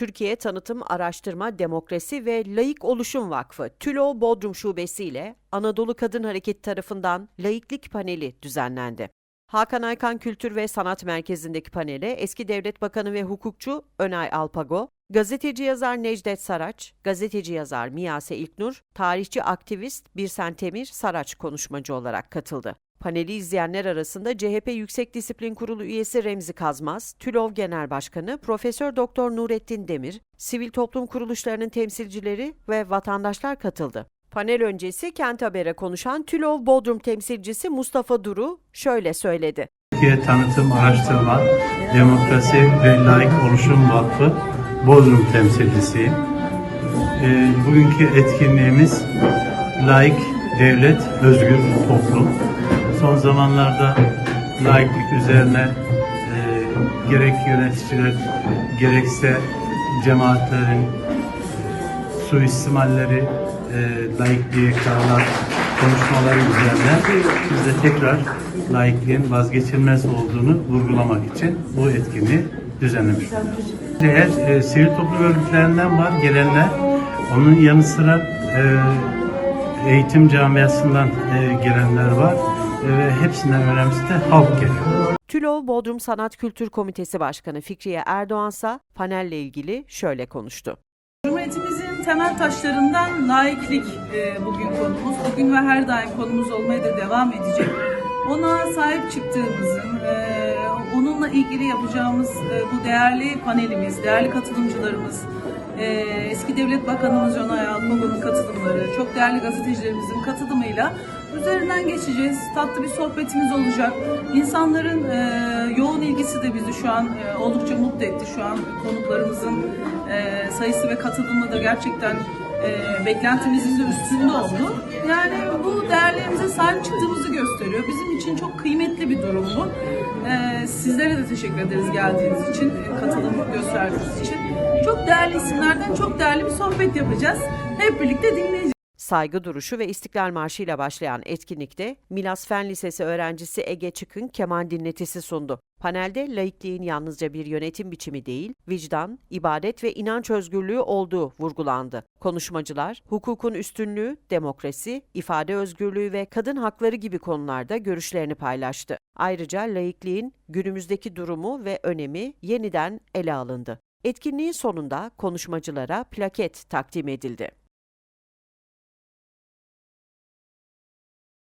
Türkiye Tanıtım Araştırma Demokrasi ve Laik Oluşum Vakfı TÜLO Bodrum Şubesi ile Anadolu Kadın Hareketi tarafından Laiklik Paneli düzenlendi. Hakan Aykan Kültür ve Sanat Merkezi'ndeki panele eski devlet bakanı ve hukukçu Önay Alpago, gazeteci yazar Necdet Saraç, gazeteci yazar Miyase İlknur, tarihçi aktivist Birsen Temir Saraç konuşmacı olarak katıldı. Paneli izleyenler arasında CHP Yüksek Disiplin Kurulu üyesi Remzi Kazmaz, TÜLOV Genel Başkanı Profesör Doktor Nurettin Demir, sivil toplum kuruluşlarının temsilcileri ve vatandaşlar katıldı. Panel öncesi Kent Haber'e konuşan TÜLOV Bodrum temsilcisi Mustafa Duru şöyle söyledi. Türkiye Tanıtım Araştırma, Demokrasi ve Laik Oluşum Vakfı Bodrum temsilcisiyim. Ee, bugünkü etkinliğimiz laik devlet, özgür toplum. Son zamanlarda laiklik üzerine e, gerek yöneticiler gerekse cemaatlerin suistimalleri, e, laikliğe kararlar konuşmaları üzerine biz de tekrar laikliğin vazgeçilmez olduğunu vurgulamak için bu etkinliği düzenlemiş. Eğer e, sivil toplum örgütlerinden var gelenler, onun yanı sıra e, eğitim camiasından e, gelenler var ve hepsinden önemlisi de halk geliyor. TÜLOV Bodrum Sanat Kültür Komitesi Başkanı Fikriye Erdoğansa panelle ilgili şöyle konuştu. Cumhuriyetimizin temel taşlarından laiklik e, bugün konumuz. Bugün ve her daim konumuz olmaya da devam edecek. Ona sahip çıktığımızın, e, onunla ilgili yapacağımız e, bu değerli panelimiz, değerli katılımcılarımız, e, eski Devlet Bakanımız Onay Alpago'nun katılımları, çok değerli gazetecilerimizin katılımıyla üzerinden geçeceğiz. Tatlı bir sohbetimiz olacak. İnsanların e, yoğun ilgisi de bizi şu an e, oldukça mutlu etti. Şu an konuklarımızın e, sayısı ve katılımı da gerçekten beklentimizin de üstünde oldu. Yani bu değerlerimize sahip çıktığımızı gösteriyor. Bizim için çok kıymetli bir durum bu. Sizlere de teşekkür ederiz geldiğiniz için, katılım gösterdiğiniz için. Çok değerli isimlerden çok değerli bir sohbet yapacağız. Hep birlikte dinleyeceğiz. Saygı duruşu ve İstiklal Marşı ile başlayan etkinlikte Milas Fen Lisesi öğrencisi Ege Çıkın keman dinletisi sundu. Panelde laikliğin yalnızca bir yönetim biçimi değil, vicdan, ibadet ve inanç özgürlüğü olduğu vurgulandı. Konuşmacılar, hukukun üstünlüğü, demokrasi, ifade özgürlüğü ve kadın hakları gibi konularda görüşlerini paylaştı. Ayrıca laikliğin günümüzdeki durumu ve önemi yeniden ele alındı. Etkinliğin sonunda konuşmacılara plaket takdim edildi.